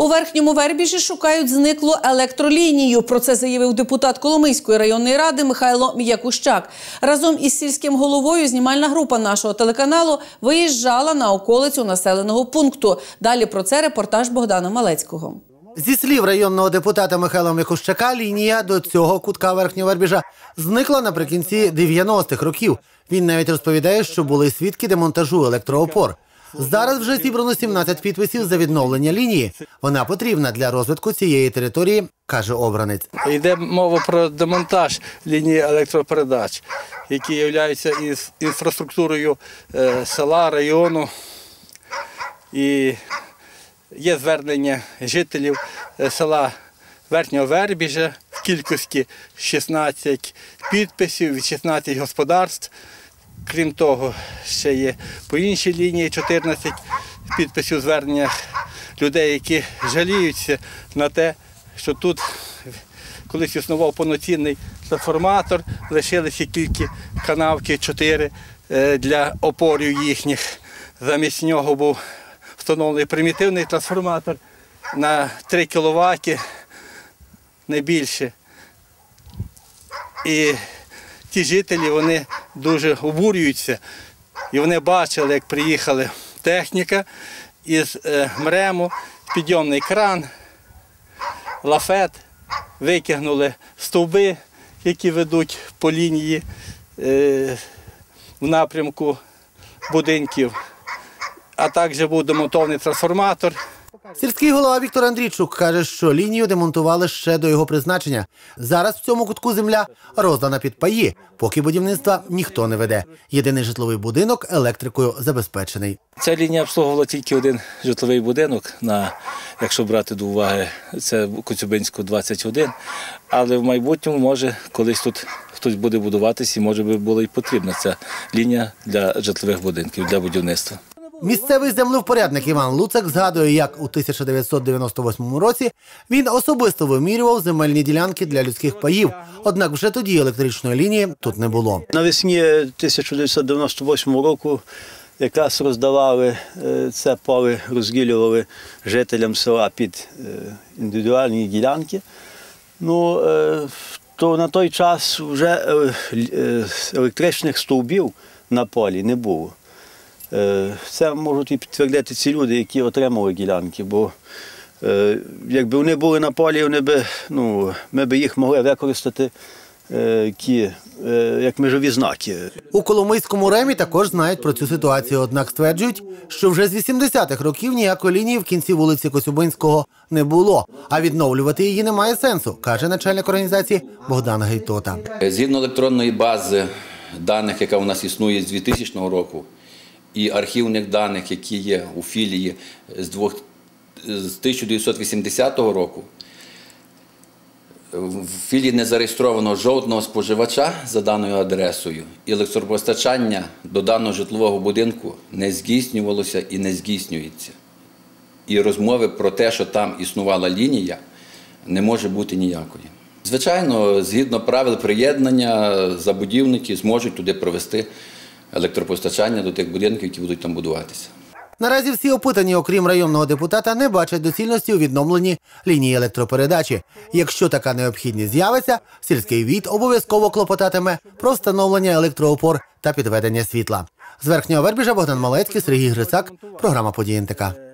У верхньому вербіжі шукають зниклу електролінію. Про це заявив депутат Коломийської районної ради Михайло М'якущак. Разом із сільським головою знімальна група нашого телеканалу виїжджала на околицю населеного пункту. Далі про це репортаж Богдана Малецького. Зі слів районного депутата Михайла Микущака, лінія до цього кутка верхнього вербіжа зникла наприкінці 90-х років. Він навіть розповідає, що були свідки демонтажу електроопор. Зараз вже зібрано 17 підписів за відновлення лінії. Вона потрібна для розвитку цієї території, каже обранець. Йде мова про демонтаж лінії електропередач, які являються інфраструктурою е, села, району. І є звернення жителів е, села Верхнього Вербіжа в кількості 16 підписів від 16 господарств. Крім того, ще є по іншій лінії 14 підписів звернення людей, які жаліються на те, що тут колись існував повноцінний трансформатор, лишилися тільки канавки 4 е, для опорів їхніх. Замість нього був встановлений примітивний трансформатор на 3 кВт, не більше. І ті жителі вони дуже обурюються. І вони бачили, як приїхала техніка із е, МРЕМу, підйомний кран, лафет, викигнули стовби, які ведуть по лінії е, в напрямку будинків, а також був демонтований трансформатор. Сільський голова Віктор Андрійчук каже, що лінію демонтували ще до його призначення. Зараз в цьому кутку земля роздана під паї, поки будівництва ніхто не веде. Єдиний житловий будинок електрикою забезпечений. Ця лінія обслуговувала тільки один житловий будинок, на, якщо брати до уваги, це Коцюбинську 21. Але в майбутньому може колись тут хтось буде будуватися і може би була і потрібна ця лінія для житлових будинків, для будівництва. Місцевий землевпорядник Іван Луцак згадує, як у 1998 році він особисто вимірював земельні ділянки для людських паїв. Однак вже тоді електричної лінії тут не було. Навесні 1998 року якраз роздавали е, це поле, розділювали жителям села під е, індивідуальні ділянки. Ну, е, то на той час вже електричних стовбів на полі не було. Е, Це можуть і підтвердити ці люди, які отримали ділянки, бо е, якби вони були на полі, вони би, ну, ми б їх могли використати е, е, як межові знаки. У Коломийському ремі також знають про цю ситуацію, однак стверджують, що вже з 80-х років ніякої лінії в кінці вулиці Коцюбинського не було, а відновлювати її немає сенсу, каже начальник організації Богдан Гейтота. Згідно електронної бази даних, яка у нас існує з 2000 року, і архівних даних, які є у філії з двох- з 1980 року, в філії не зареєстровано жодного споживача за даною адресою, і електропостачання до даного житлового будинку не здійснювалося і не здійснюється. І розмови про те, що там існувала лінія, не може бути ніякої. Звичайно, згідно правил приєднання, забудівники зможуть туди провести електропостачання до тих будинків, які будуть там будуватися. Наразі всі опитані, окрім районного депутата, не бачать доцільності у відновленні лінії електропередачі. Якщо така необхідність з'явиться, сільський від обов'язково клопотатиме про встановлення електроопор та підведення світла. З верхнього вербіжа Богдан Малецький, Сергій Грицак, програма «Події НТК».